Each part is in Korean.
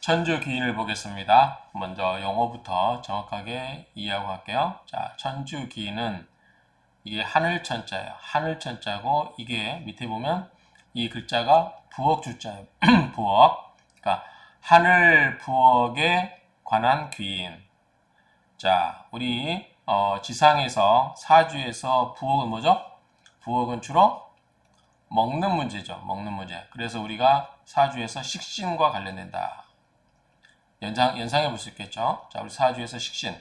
천주 기인을 보겠습니다. 먼저 영어부터 정확하게 이해하고 갈게요. 자, 천주 기인은 이게 하늘 천자예요. 하늘 천자고 이게 밑에 보면 이 글자가 부엌 주자예요. 부엌. 그러니까 하늘 부엌에 관한 귀인. 자, 우리 어, 지상에서 사주에서 부엌은 뭐죠? 부엌은 주로 먹는 문제죠. 먹는 문제. 그래서 우리가 사주에서 식신과 관련된다. 연상, 연상해 볼 수 있겠죠. 자, 우리 사주에서 식신.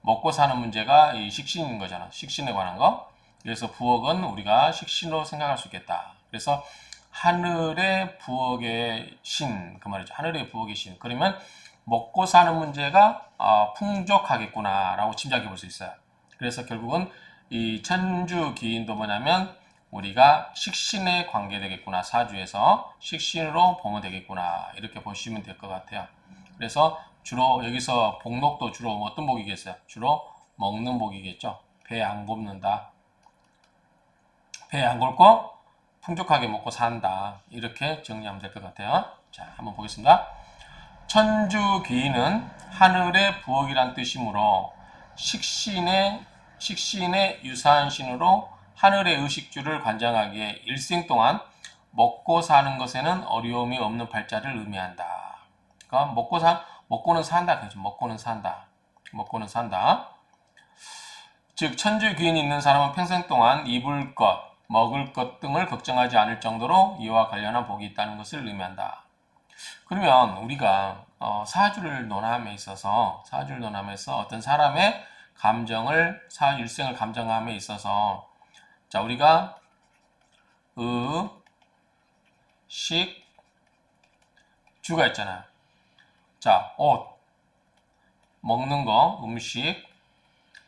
먹고 사는 문제가 이 식신인 거잖아. 식신에 관한 거. 그래서 부엌은 우리가 식신으로 생각할 수 있겠다. 그래서 하늘의 부엌의 신, 그 말이죠. 하늘의 부엌의 신. 그러면 먹고 사는 문제가 어, 풍족하겠구나라고 짐작해 볼 수 있어요. 그래서 결국은 이 천주 기인도 뭐냐면 우리가 식신에 관계되겠구나 사주에서 식신으로 보면 되겠구나 이렇게 보시면 될 것 같아요. 그래서 주로 여기서 복록도 주로 어떤 복이겠어요? 주로 먹는 복이겠죠. 배안 곱는다. 배안 곪고 풍족하게 먹고 산다. 이렇게 정리하면 될 것 같아요. 자, 한번 보겠습니다. 천주 귀인은 하늘의 부엌이란 뜻이므로 식신의 식신의 유사한 신으로 하늘의 의식주를 관장하기에 일생 동안 먹고 사는 것에는 어려움이 없는 팔자를 의미한다. 그러니까 먹고 사 먹고는 산다. 그죠? 먹고는 산다. 먹고는 산다. 즉 천주 귀인이 있는 사람은 평생 동안 입을 것, 먹을 것 등을 걱정하지 않을 정도로 이와 관련한 복이 있다는 것을 의미한다. 그러면 우리가 어, 사주를 논함에 있어서 사주를 논함에서 어떤 사람의 감정을 사 일생을 감정함에 있어서 자 우리가 의, 식, 주가 있잖아요. 자 옷, 먹는 거, 음식,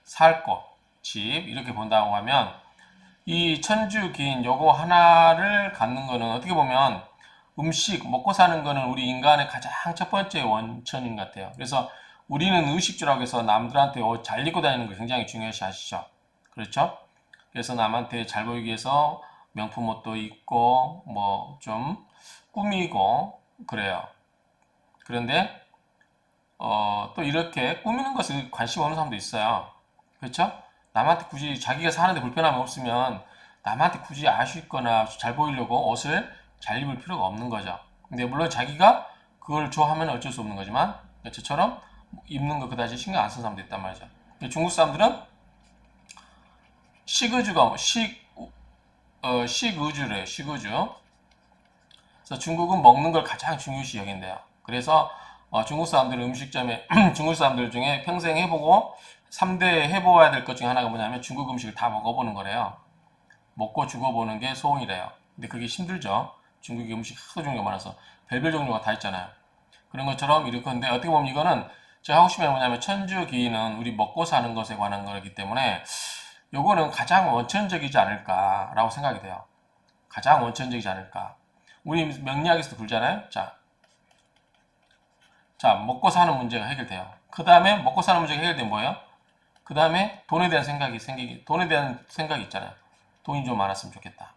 살 곳, 집 이렇게 본다고 하면 이 천주기인 요거 하나를 갖는 거는 어떻게 보면 음식 먹고 사는 거는 우리 인간의 가장 첫 번째 원천인 것 같아요. 그래서 우리는 의식주라고 해서 남들한테 옷 잘 입고 다니는 거 굉장히 중요시 하시죠. 그렇죠? 그래서 남한테 잘 보이기 위해서 명품 옷도 입고 뭐 좀 꾸미고 그래요. 그런데 어, 또 이렇게 꾸미는 것에 관심 없는 사람도 있어요. 그렇죠? 남한테 굳이 자기가 사는데 불편함이 없으면 남한테 굳이 아쉽거나 잘 보이려고 옷을 잘 입을 필요가 없는 거죠. 근데 물론 자기가 그걸 좋아하면 어쩔 수 없는 거지만 저처럼 입는 거 그다지 신경 안 쓰는 사람도 있단 말이죠. 중국 사람들은 식의주가 뭐 식, 어, 식의주래요. 식의주. 그래서 중국은 먹는 걸 가장 중요시 여긴대요. 그래서 어, 중국 사람들 음식점에 중국 사람들 중에 평생 해보고 3대 해보아야 될 것 중에 하나가 뭐냐면 중국 음식을 다 먹어보는 거래요. 먹고 죽어보는 게 소원이래요. 근데 그게 힘들죠. 중국 음식 하도 종류가 많아서 별별 종류가 다 있잖아요. 그런 것처럼 이렇게 근데 어떻게 보면 이거는 제가 하고 싶은 게 뭐냐면 천주기는 우리 먹고 사는 것에 관한 거기 때문에 요거는 가장 원천적이지 않을까라고 생각이 돼요. 가장 원천적이지 않을까. 우리 명리학에서도 불잖아요. 자, 자 먹고 사는 문제가 해결돼요. 그 다음에 먹고 사는 문제가 해결된 뭐예요? 그 다음에 돈에 대한 생각이 생기기, 돈에 대한 생각이 있잖아요. 돈이 좀 많았으면 좋겠다.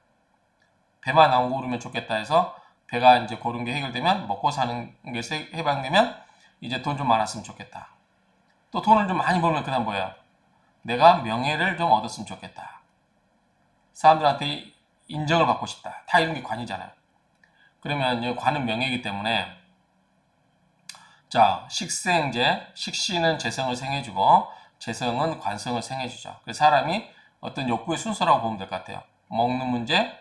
배만 안 고르면 좋겠다 해서 배가 이제 고른 게 해결되면 먹고 사는 게 세- 해방되면 이제 돈 좀 많았으면 좋겠다. 또 돈을 좀 많이 벌면 그다음 뭐예요? 내가 명예를 좀 얻었으면 좋겠다. 사람들한테 인정을 받고 싶다. 다 이런 게 관이잖아요. 그러면 관은 명예이기 때문에 자 식생제 식신은 재성을 생해주고 재성은 관성을 생해주죠. 그래서 사람이 어떤 욕구의 순서라고 보면 될 것 같아요. 먹는 문제,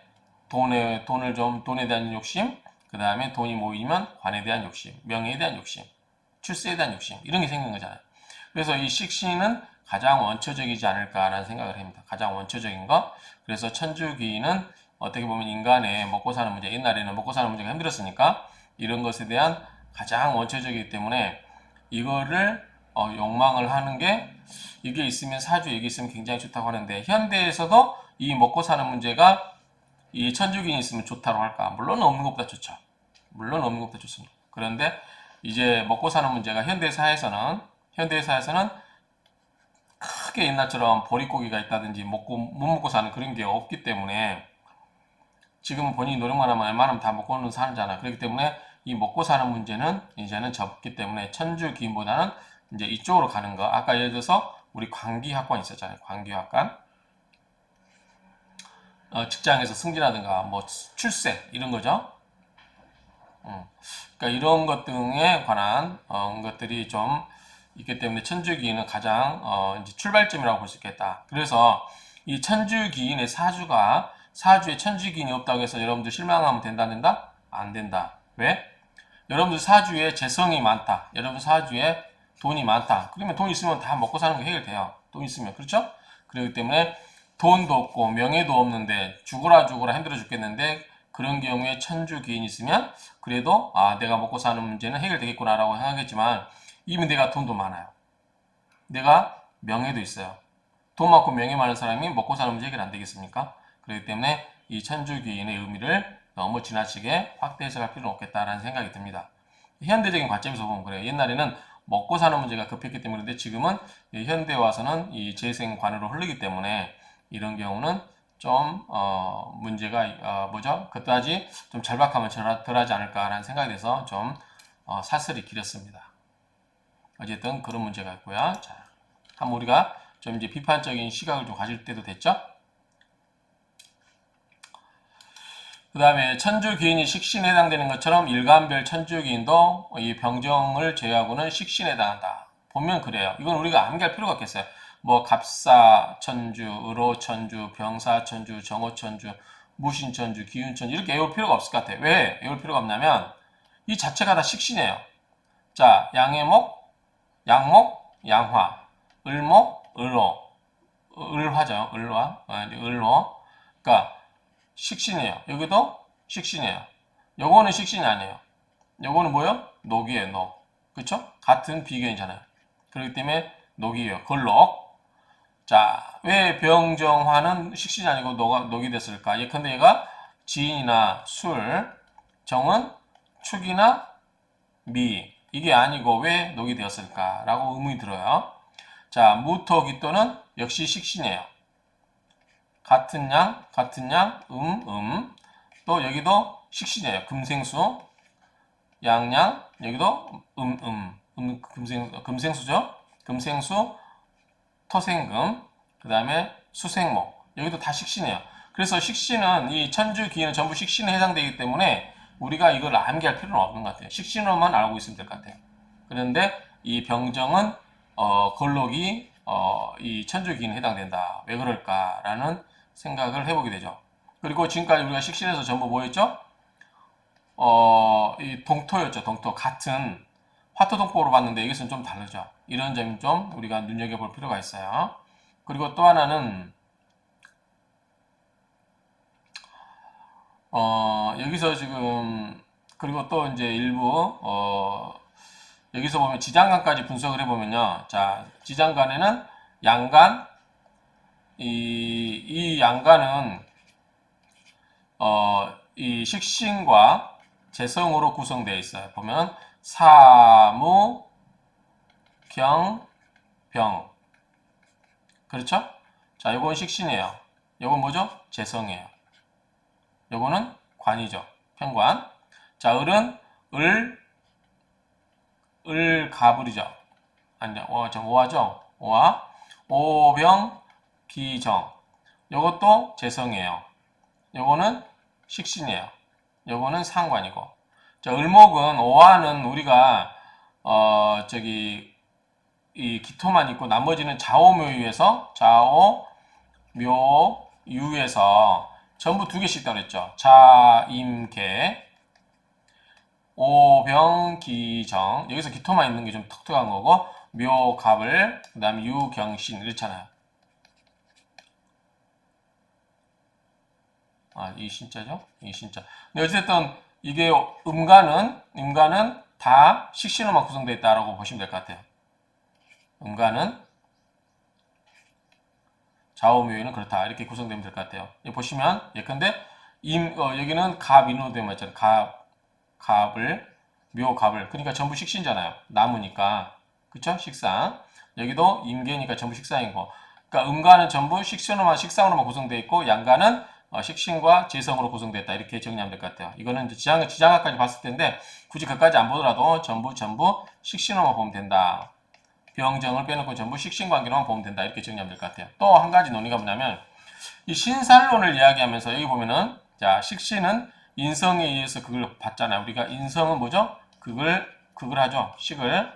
돈에 돈을 좀 돈에 대한 욕심, 그 다음에 돈이 모이면 관에 대한 욕심, 명예에 대한 욕심, 출세에 대한 욕심 이런 게 생긴 거잖아요. 그래서 이 식신은 가장 원초적이지 않을까라는 생각을 합니다. 가장 원초적인 거. 그래서 천주기는 어떻게 보면 인간의 먹고 사는 문제, 옛날에는 먹고 사는 문제가 힘들었으니까 이런 것에 대한 가장 원초적이기 때문에 이거를 어, 욕망을 하는 게 이게 있으면 사주 이게 있으면 굉장히 좋다고 하는데 현대에서도 이 먹고 사는 문제가 이 천주기인이 있으면 좋다고 할까? 물론 없는 것보다 좋죠. 물론 없는 것보다 좋습니다. 그런데 이제 먹고 사는 문제가 현대 사회에서는 현대 사회에서는 크게 옛날처럼 보릿고기가 있다든지 먹고 못 먹고 사는 그런 게 없기 때문에 지금은 본인이 노력만 하면 웬만하면 다 먹고는 사는잖아. 그렇기 때문에 이 먹고 사는 문제는 이제는 접기 때문에 천주 기인보다는 이제 이쪽으로 가는 거. 아까 예를 들어서 우리 관기학관 있었잖아요. 관기학관. 어, 직장에서 승진하든가 뭐 출세 이런 거죠. 음, 그러니까 이런 것 등에 관한 어, 것들이 좀 있기 때문에 천주기인은 가장 어, 이제 출발점이라고 볼 수 있겠다. 그래서 이 천주기인의 사주가 사주에 천주기인이 없다고 해서 여러분들 실망하면 된다 안 된다? 안 된다. 왜? 여러분들 사주에 재성이 많다. 여러분 사주에 돈이 많다. 그러면 돈 있으면 다 먹고 사는 게 해결돼요. 돈 있으면 그렇죠? 그렇기 때문에 돈도 없고 명예도 없는데 죽으라 죽으라 힘들어 죽겠는데 그런 경우에 천주 기인이 있으면 그래도 아 내가 먹고 사는 문제는 해결되겠구나라고 하겠지만 이미 내가 돈도 많아요. 내가 명예도 있어요. 돈 많고 명예 많은 사람이 먹고 사는 문제 해결 안 되겠습니까? 그렇기 때문에 이 천주 기인의 의미를 너무 지나치게 확대 해석할 필요는 없겠다라는 생각이 듭니다. 현대적인 관점에서 보면 그래요. 옛날에는 먹고 사는 문제가 급했기 때문에 그런데 지금은 이 현대 와서는 이 재생관으로 흐르기 때문에 이런 경우는 좀 어, 문제가 어, 뭐죠? 그다지 좀 덜- 덜하지 않을까라는 생각이 돼서 좀 어, 사설이 길었습니다. 어쨌든 그런 문제가 있고요. 자, 한번 우리가 좀 이제 비판적인 시각을 좀 가질 때도 됐죠? 그 다음에 천주기인이 식신에 해당되는 것처럼 일간별 천주기인도 이 병정을 제외하고는 식신에 해당한다. 보면 그래요. 이건 우리가 암기할 필요가 없겠어요. 뭐 갑사 천주, 의로 천주, 병사 천주, 정오천주, 무신 천주, 기운 천주 이렇게 외울 필요가 없을 것 같아요. 왜 외울 필요가 없냐면 이 자체가 다 식신이에요. 자, 양해목, 양목, 양화, 을목, 을로, 을화죠. 을화, 어, 을로. 그러니까 식신이에요. 여기도 식신이에요. 요거는 식신이 아니에요. 요거는 뭐요? 녹이에요, 녹. 그쵸? 같은 비견이잖아요. 그렇기 때문에 녹이에요. 걸록. 자, 왜 병정화는 식신이 아니고 녹, 녹이 됐을까? 예컨대 얘가 지인이나 술, 정은 축이나 미. 이게 아니고 왜 녹이 되었을까? 라고 의문이 들어요. 자, 무토기토는 역시 식신이에요. 같은 양, 같은 양, 음, 음. 또 여기도 식신이에요. 금생수, 양양, 여기도 음, 음. 음 금생, 금생수죠. 금생수, 토생금, 그 다음에 수생목. 여기도 다 식신이에요. 그래서 식신은 이 천주 기는 전부 식신에 해당되기 때문에 우리가 이걸 암기할 필요는 없는 것 같아요. 식신으로만 알고 있으면 될 것 같아요. 그런데 이 병정은 어, 걸록이 어, 이 천주기인에 해당된다. 왜 그럴까라는 생각을 해보게 되죠. 그리고 지금까지 우리가 식신에서 전부 뭐였죠? 어, 이 동토였죠. 동토. 같은 화토동포로 봤는데 여기서는 좀 다르죠. 이런 점이 좀 우리가 눈여겨볼 필요가 있어요. 그리고 또 하나는 어, 여기서 지금 그리고 또 이제 일부 어, 여기서 보면 지장간까지 분석을 해보면요. 자, 지장간에는 양간 이, 이 양간은 어, 이 식신과 재성으로 구성되어 있어요. 보면 사무 경 병 그렇죠? 자, 요건 식신이에요. 요건 뭐죠? 재성이에요. 요거는 관이죠. 편관. 자, 을은 을, 을, 가불이죠. 아니요, 어, 저 오화죠. 오화. 오병, 기정. 요것도 재성이에요. 요거는 식신이에요. 요거는 상관이고. 자, 을목은 오화는 우리가 어, 저기 이 기토만 있고 나머지는 좌오묘유에서 좌오 묘유에서 전부 두 개씩 따랬죠. 자임계 오병기정 여기서 기토만 있는 게좀 독특한 거고 묘갑을 그다음에 유경신 이렇잖아요. 아, 이 신자죠? 이 신자. 근데 어쨌든 이게 음가는 음가는 다 식신으로만 구성되어 있다라고 보시면 될 것 같아요. 음가는 좌우묘에는 그렇다 이렇게 구성되면 될 것 같아요. 보시면 예컨대 임 어, 여기는 갑인으로 되어 있잖아요. 갑 갑을 묘갑을 그러니까 전부 식신잖아요. 나무니까 그쵸? 식상 여기도 임계니까 전부 식상이고 그러니까 음가는 전부 식신으로만 식상으로만 구성되어 있고 어, 식신과 재성으로 구성됐다 이렇게 정리하면 될 것 같아요. 이거는 지장, 지장학까지 봤을 텐데 굳이 그까지 안 보더라도 전부 전부 식신으로만 보면 된다. 병정을 빼놓고 전부 식신 관계로만 보면 된다 이렇게 정리하면 될 것 같아요. 또 한 가지 논의가 뭐냐면 이 신살론을 이야기하면서 여기 보면은 자 식신은 인성에 의해서 그걸 받잖아요. 우리가 인성은 뭐죠? 그걸 그걸 하죠. 식을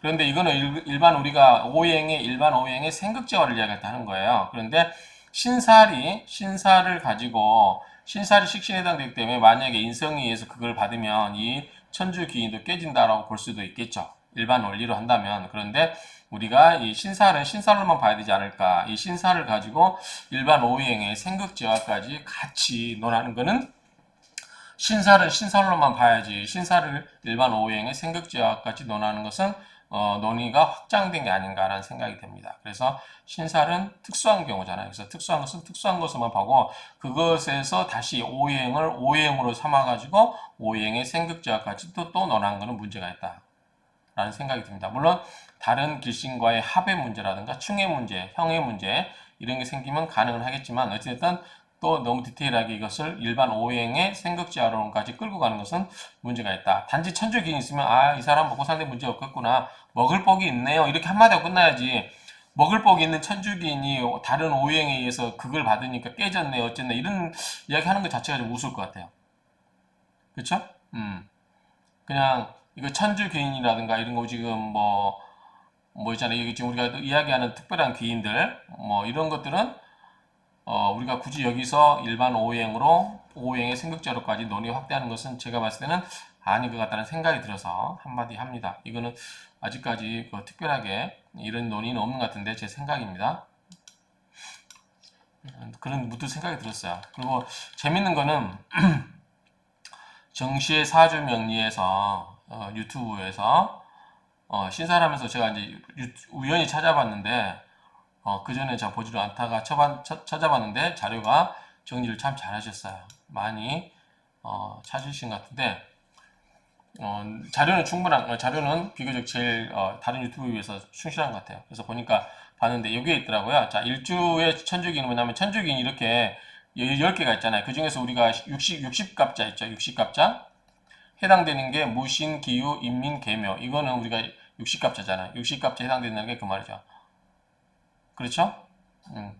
그런데 이거는 일- 일반 우리가 오행의 일반 오행의 생극재화를 이야기할 때 하는 거예요. 그런데 신살이 신살을 가지고 신살이 식신에 해당되기 때문에 만약에 인성에 의해서 그걸 받으면 이 천주 기인도 깨진다라고 볼 수도 있겠죠. 일반 원리로 한다면 그런데 우리가 이 신살은 신살로만 봐야 되지 않을까? 이 신살을 가지고 일반 오행의 생극재화까지 같이 논하는 거는 신살은 신살로만 봐야지 신살을 일반 오행의 생극재화까지 논하는 것은 어, 논의가 확장된 게 아닌가라는 생각이 듭니다. 그래서 신살은 특수한 경우잖아요. 그래서 특수한 것은 특수한 것만 보고 그것에서 다시 오행을 오행으로 삼아가지고 오행의 생극재화까지 또, 또 논하는 것은 문제가 있다. 라는 생각이 듭니다. 물론 다른 길신과의 합의 문제라든가 충의 문제, 형의 문제 이런 게 생기면 가능은 하겠지만 어쨌든 또 너무 디테일하게 이것을 일반 오행의 생각지하론까지 끌고 가는 것은 문제가 있다. 단지 천주기인 있으면 아 이 사람 먹고 사는 데 문제 없겠구나. 먹을 복이 있네요. 이렇게 한마디 하고 끝나야지. 먹을 복이 있는 천주기인이 다른 오행에 의해서 그걸 받으니까 깨졌네 어쨌네 이런 이야기 하는 것 자체가 좀 우스울 것 같아요. 그렇죠? 음. 그냥 이거 천주 귀인이라든가 이런 거 지금 뭐, 뭐 있잖아요. 여기 지금 우리가 이야기하는 특별한 귀인들, 뭐 이런 것들은 어, 우리가 굳이 여기서 일반 오행으로 오행의 생각자로까지 논의 확대하는 것은 제가 봤을 때는 아닌 것 같다는 생각이 들어서 한마디 합니다. 이거는 아직까지 그 특별하게 이런 논의는 없는 것 같은데 제 생각입니다. 그런 무드 생각이 들었어요. 그리고 재밌는 거는 정시의 사주 명리에서 어, 유튜브에서 어, 신사하면서 제가 이제 유- 우연히 찾아봤는데 어, 그 전에 제가 보지도 않다가 쳐봐, 쳐- 찾아봤는데 자료가 정리를 참 잘하셨어요. 많이 어, 찾으신 것 같은데 어, 자료는 충분한 어, 자료는 비교적 제일 어, 다른 유튜브에 비해서 충실한 것 같아요. 그래서 보니까 봤는데 여기에 있더라고요. 자 일주의 천주기는 뭐냐면 천주기는 이렇게 10개가 있잖아요. 그 중에서 우리가 60, 60갑자 있죠. 60갑자. 해당되는 게 무신, 기유, 인민, 계묘. 이거는 우리가 60갑자잖아요. 60갑자 해당되는 게 그 말이죠. 그렇죠? 음.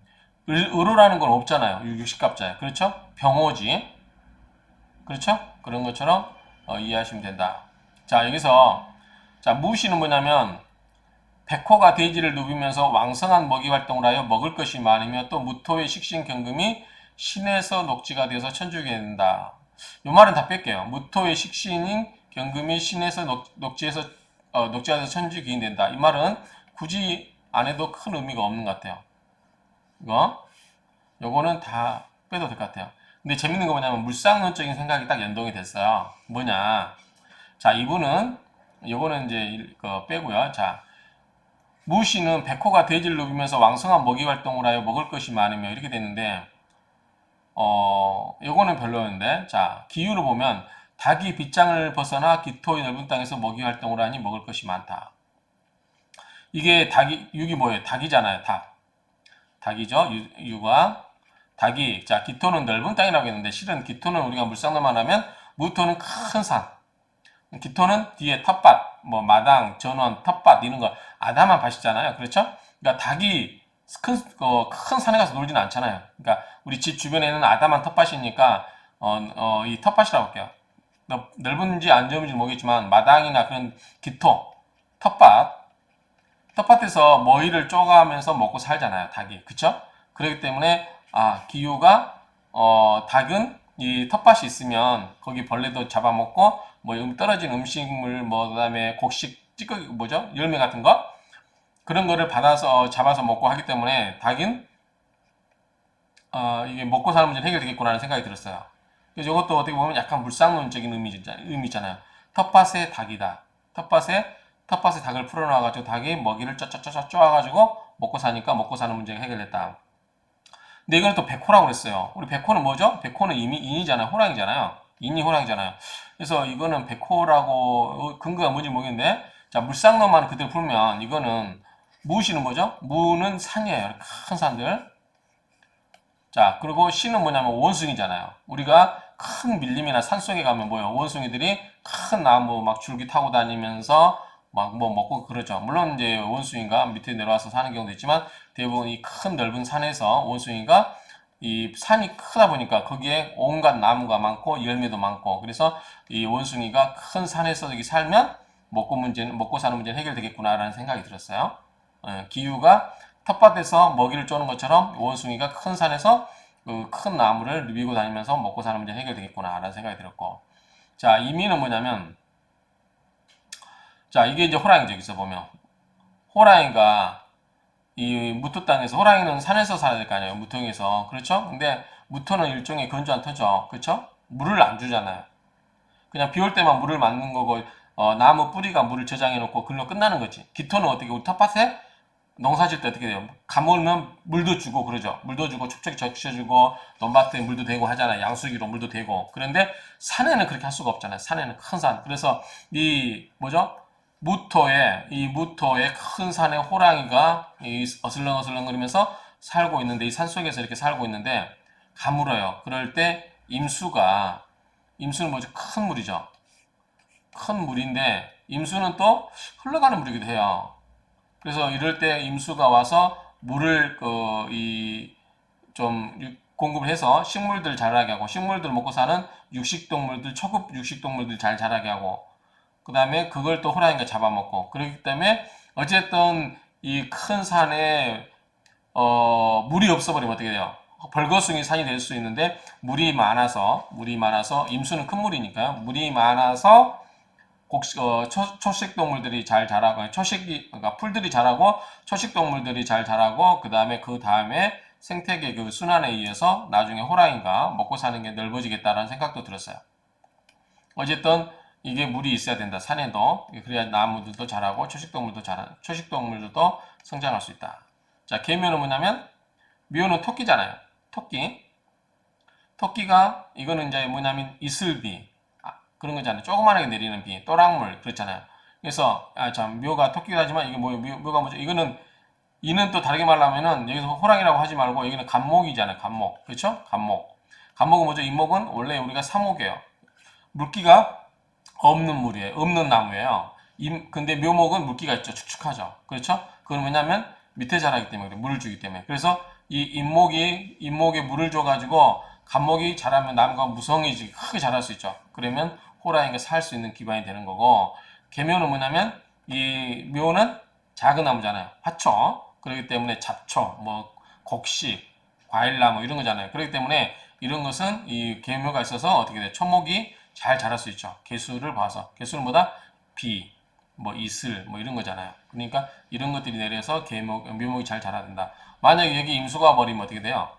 을, 을호라는 건 없잖아요. 60갑자에. 그렇죠? 병호지. 그렇죠? 그런 것처럼 어, 이해하시면 된다. 자, 여기서 자, 무신은 뭐냐면 백호가 대지를 누비면서 왕성한 먹이 활동을 하여 먹을 것이 많으며 또 무토의 식신 경금이 신에서 녹지가 되어서 천주게 된다. 이 말은 다 뺄게요. 무토의 식신인 경금이 신에서 녹, 녹지에서 어, 녹지가 돼서 천주기인 된다. 이 말은 굳이 안 해도 큰 의미가 없는 것 같아요. 이거 요거는 다 빼도 될 것 같아요. 근데 재밌는 거 뭐냐면 물상론적인 생각이 딱 연동이 됐어요. 뭐냐? 자, 이분은 요거는 이제 일- 그 빼고요. 자, 무씨는 백호가 대지를 누비면서 왕성한 먹이 활동을 하여 먹을 것이 많으며 이렇게 됐는데 어, 요거는 별로였는데 자, 기후를 보면 닭이 빗장을 벗어나 기토의 넓은 땅에서 먹이 활동을 하니 먹을 것이 많다. 이게 닭이 육이 뭐예요? 닭이잖아요. 닭. 닭이죠. 유, 유가 닭이 자 기토는 넓은 땅이라고 했는데 실은 기토는 우리가 물상로만 하면 무토는 큰 산. 기토는 뒤에 텃밭, 뭐 마당, 전원, 텃밭 이런 거 아담한 밭이잖아요. 그렇죠? 그러니까 닭이 큰, 어, 큰 산에 가서 놀지는 않잖아요. 그러니까 우리 집 주변에는 아담한 텃밭이니까 어, 어, 이 텃밭이라고 할게요. 넓- 넓은지 안 넓은지 모르겠지만 마당이나 그런 기토, 텃밭, 텃밭에서 머리를 쪼가면서 먹고 살잖아요. 닭이. 그쵸? 그렇기 때문에 아 기후가 어, 닭은 이 텃밭이 있으면 거기 벌레도 잡아먹고 뭐 음- 떨어진 음식물 뭐 그 다음에 곡식 찌꺼기 뭐죠? 열매 같은 거 그런 거를 받아서 잡아서 먹고 하기 때문에 닭은 어, 이게 먹고 사는 문제는 해결되겠구나라는 생각이 들었어요. 그래서 이것도 어떻게 보면 약간 물상론적인 의미, 의미잖아요. 텃밭에 닭이다. 텃밭에 텃밭에 닭을 풀어놔가지고 닭이 먹이를 쩌쩌쩌쩌 쪼아가지고 먹고 사니까 먹고 사는 문제가 해결됐다. 근데 이거는 또 백호라고 그랬어요. 우리 백호는 뭐죠? 백호는 이미 인이잖아요. 호랑이잖아요. 인이 호랑이잖아요. 그래서 이거는 백호라고 근거가 뭔지 모르겠는데 자 물상론만 그대로 풀면 이거는 무시는 뭐죠? 무는 산이에요. 큰 산들. 자, 그리고 신은 뭐냐면 원숭이잖아요. 우리가 큰 밀림이나 산속에 가면 뭐예요? 원숭이들이 큰 나무 막 줄기 타고 다니면서 막 뭐 먹고 그러죠. 물론 이제 원숭이가 밑에 내려와서 사는 경우도 있지만 대부분 이 큰 넓은 산에서 원숭이가 이 산이 크다 보니까 거기에 온갖 나무가 많고 열매도 많고 그래서 이 원숭이가 큰 산에서 여기 살면 먹고 문제는 먹고 사는 문제는 해결되겠구나라는 생각이 들었어요. 어, 기후가 텃밭에서 먹이를 쪼는 것처럼 원숭이가 큰 산에서 그 큰 나무를 누비고 다니면서 먹고 사는 문제 해결되겠구나라는 생각이 들었고 자 이미는 뭐냐면 자 이게 이제 호랑이죠 여기서 보면 호랑이가 이 무토 땅에서 호랑이는 산에서 살아야 될 거 아니에요 무토에서 그렇죠 근데 무토는 일종의 건조한 터죠 그렇죠 물을 안 주잖아요 그냥 비 올 때만 물을 맞는 거고 어, 나무 뿌리가 물을 저장해 놓고 글로 끝나는 거지 기토는 어떻게 우리 텃밭에 농사 질때 어떻게 돼요? 가물면 물도 주고 그러죠. 물도 주고 촉촉히 적셔주고 논밭에 물도 대고 하잖아요. 양수기로 물도 대고. 그런데 산에는 그렇게 할 수가 없잖아요. 산에는 큰 산. 그래서 이 뭐죠? 무토에 이 무토에 큰 산에 호랑이가 이 어슬렁어슬렁거리면서 살고 있는데 이 산 속에서 이렇게 살고 있는데 가물어요. 그럴 때 임수가 임수는 뭐죠? 큰 물이죠. 큰 물인데 임수는 또 흘러가는 물이기도 해요. 그래서 이럴 때 임수가 와서 물을 그 이 좀 공급을 해서 식물들 자라게 하고 식물들 먹고 사는 육식 동물들 초급 육식 동물들 잘 자라게 하고 그 다음에 그걸 또 호랑이가 잡아먹고 그렇기 때문에 어쨌든 이 큰 산에 어 물이 없어버리면 어떻게 돼요? 벌거숭이 산이 될 수 있는데 물이 많아서 물이 많아서 임수는 큰 물이니까요. 물이 많아서 곡식, 어, 초, 초식 동물들이 잘 자라고 초식이 그러니까 풀들이 자라고 초식 동물들이 잘 자라고 그 다음에 그 다음에 생태계 그 순환에 의해서 나중에 호랑이가 먹고 사는 게 넓어지겠다라는 생각도 들었어요. 어쨌든 이게 물이 있어야 된다. 산에도 그래야 나무들도 자라고 초식 동물도 자라 초식 동물들도 성장할 수 있다. 자, 개묘는 뭐냐면 묘는 토끼잖아요. 토끼. 토끼가 이거는 이제 뭐냐면 이슬비 아, 그런 거잖아요. 조그만하게 내리는 비, 또랑물 그렇잖아요. 그래서 아 참 묘가 토끼라지만 이게 뭐 묘, 묘가 뭐죠? 이거는 이는 또 다르게 말하면은 여기서 호랑이라고 하지 말고 여기는 간목이잖아요. 간목 그렇죠? 간목. 간목은 뭐죠? 이목은 원래 우리가 사목이에요. 물기가 없는 물이에요. 없는 나무예요. 임, 근데 묘목은 물기가 있죠. 축축하죠. 그렇죠? 그건 왜냐면 밑에 자라기 때문에. 물을 주기 때문에. 그래서 이 잎목이 잎목에 물을 줘가지고 간목이 자라면 나무가 무성해지 크게 자랄 수 있죠. 그러면 호랑이가 살 수 있는 기반이 되는 거고 개묘는 뭐냐면 이 묘는 작은 나무잖아요. 화초. 그렇기 때문에 잡초, 뭐 곡식, 과일나무 이런 거잖아요. 그렇기 때문에 이런 것은 이 개묘가 있어서 어떻게 돼? 초목이 잘 자랄 수 있죠. 개수를 봐서. 개수는 뭐다? 비, 뭐 이슬, 뭐 이런 거잖아요. 그러니까 이런 것들이 내려서 개목, 묘목이 잘 자라야 된다. 만약에 여기 임수가 버리면 어떻게 돼요?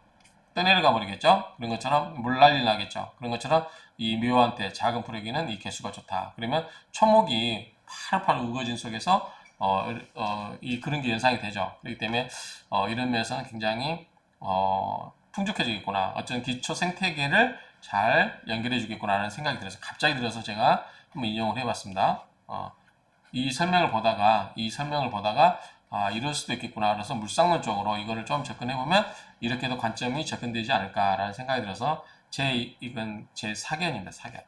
떠내려가 버리겠죠? 그런 것처럼 물난리 나겠죠? 그런 것처럼 이 묘한테 작은 풀에게는 이 개수가 좋다. 그러면 초목이 팔팔 우거진 속에서 어, 어, 이 그런 게 연상이 되죠. 그렇기 때문에 어, 이런 면에서는 굉장히 어, 풍족해지겠구나. 어떤 기초 생태계를 잘 연결해 주겠구나라는 생각이 들어서 갑자기 들어서 제가 한번 인용을 해봤습니다. 어, 이 설명을 보다가 이 설명을 보다가 아 이럴 수도 있겠구나 그래서 물상론 쪽으로 이거를 좀 접근해 보면 이렇게도 관점이 접근되지 않을까라는 생각이 들어서 제 이건 제 사견입니다 사견.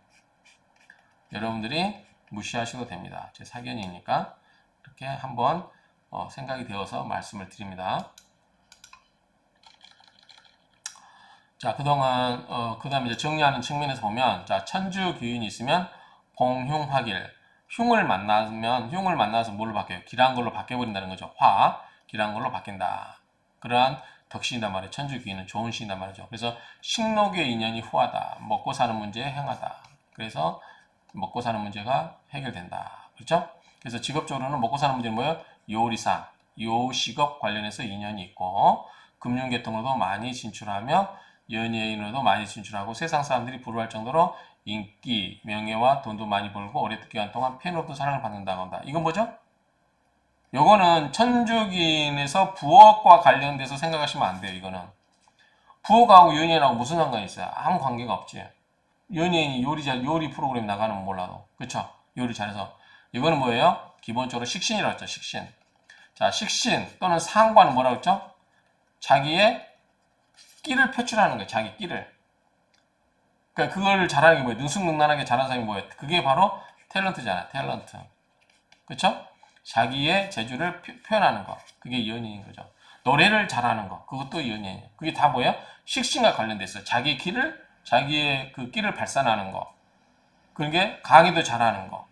여러분들이 무시하셔도 됩니다. 제 사견이니까 이렇게 한번 어, 생각이 되어서 말씀을 드립니다 자 그동안 어, 그 다음에 이제 정리하는 측면에서 보면 자 천주 귀인이 있으면 봉흉 화길 흉을 만나면 흉을 만나서 뭘로 바뀌어요? 길한 걸로 바뀌어버린다는 거죠. 화, 길한 걸로 바뀐다. 그러한 덕신이단 말이에요. 천주기는 좋은 신이단 말이죠. 그래서 식록의 인연이 후하다. 먹고 사는 문제에 행하다. 그래서 먹고 사는 문제가 해결된다. 그렇죠? 그래서 직업적으로는 먹고 사는 문제는 뭐예요? 요리사, 요식업 관련해서 인연이 있고 금융계통으로도 많이 진출하며 연예인으로도 많이 진출하고 세상 사람들이 부러워할 정도로 인기, 명예와 돈도 많이 벌고 오랫기간 동안 팬으로부터 사랑을 받는다고 한다. 이건 뭐죠? 요거는 천주기인에서 부엌과 관련돼서 생각하시면 안 돼요. 이거는 부엌하고 연예인하고 무슨 상관이 있어요? 아무 관계가 없지. 연예인이 요리 잘 요리 프로그램 나가는 몰라도 그쵸? 요리 잘해서 이거는 뭐예요? 기본적으로 식신이라고 했죠. 식신. 자, 식신 또는 상관은 뭐라고 했죠? 자기의 끼를 표출하는 거예요. 자기 끼를. 그러니까 그걸 잘하는 게 뭐예요? 능숙능란하게 잘하는 사람이 뭐예요? 그게 바로 탤런트잖아요. 탤런트. 그렇죠? 자기의 재주를 표- 표현하는 거. 그게 연예인 거죠. 노래를 잘하는 거. 그것도 연예인이에요. 그게 다 뭐예요? 식신과 관련돼 있어요. 자기 끼를 자기의 그 끼를 발산하는 거. 그런 게 강의도 잘하는 거.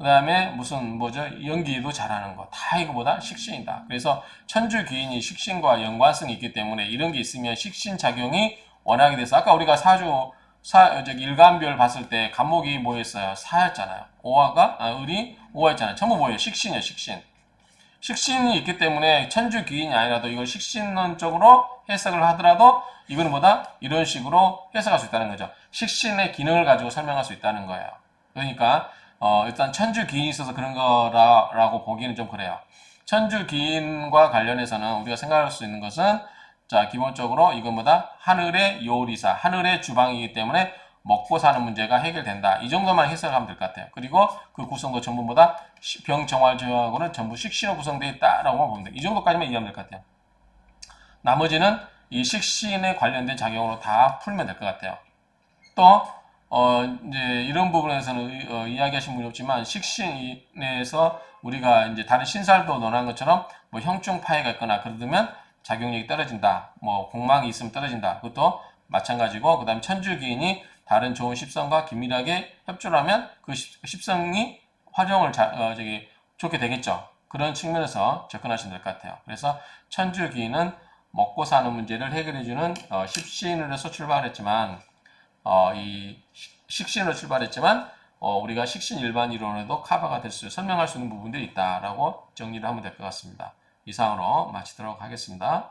그 다음에 무슨 뭐죠 연기도 잘하는 거 다 이거보다 식신이다. 그래서 천주 귀인이 식신과 연관성이 있기 때문에 이런 게 있으면 식신 작용이 원하게 돼서 아까 우리가 사주 사 저기 일간별 봤을 때 간목이 뭐였어요 사였잖아요. 오화가 아, 을이 오화였잖아요. 전부 뭐예요 식신이에요 식신. 식신이 있기 때문에 천주 귀인이 아니라도 이걸 식신론적으로 해석을 하더라도 이거는 뭐다 이런 식으로 해석할 수 있다는 거죠. 식신의 기능을 가지고 설명할 수 있다는 거예요. 그러니까 어, 일단 천주 기인이 있어서 그런 거라고 보기는 좀 그래요. 천주 기인과 관련해서는 우리가 생각할 수 있는 것은 자 기본적으로 이건보다 하늘의 요리사, 하늘의 주방이기 때문에 먹고 사는 문제가 해결된다. 이 정도만 해석하면 될 것 같아요. 그리고 그 구성도 전부 보다 병정활조하고는 전부 식신으로 구성되어 있다라고 보면 돼요. 이 정도까지만 이해하면 될 것 같아요. 나머지는 이 식신에 관련된 작용으로 다 풀면 될 것 같아요. 또 어, 이제 이런 부분에서는 어, 이야기하신 분이 없지만 식신에서 우리가 이제 다른 신살도 논한 것처럼 뭐 형충 파해가 있거나 그러면 작용력이 떨어진다. 뭐 공망이 있으면 떨어진다. 그것도 마찬가지고 그다음에 천주기인이 다른 좋은 십성과 긴밀하게 협조를 하면 그 십- 십성이 활용을 자, 어, 저기 좋게 되겠죠. 그런 측면에서 접근하시면 될 것 같아요. 그래서 천주기인은 먹고 사는 문제를 해결해주는 어, 십신으로서 출발했지만 어, 이 식- 식신으로 출발했지만 어, 우리가 식신 일반 이론에도 커버가 될 수, 설명할 수 있는 부분들이 있다라고 정리를 하면 될 것 같습니다. 이상으로 마치도록 하겠습니다.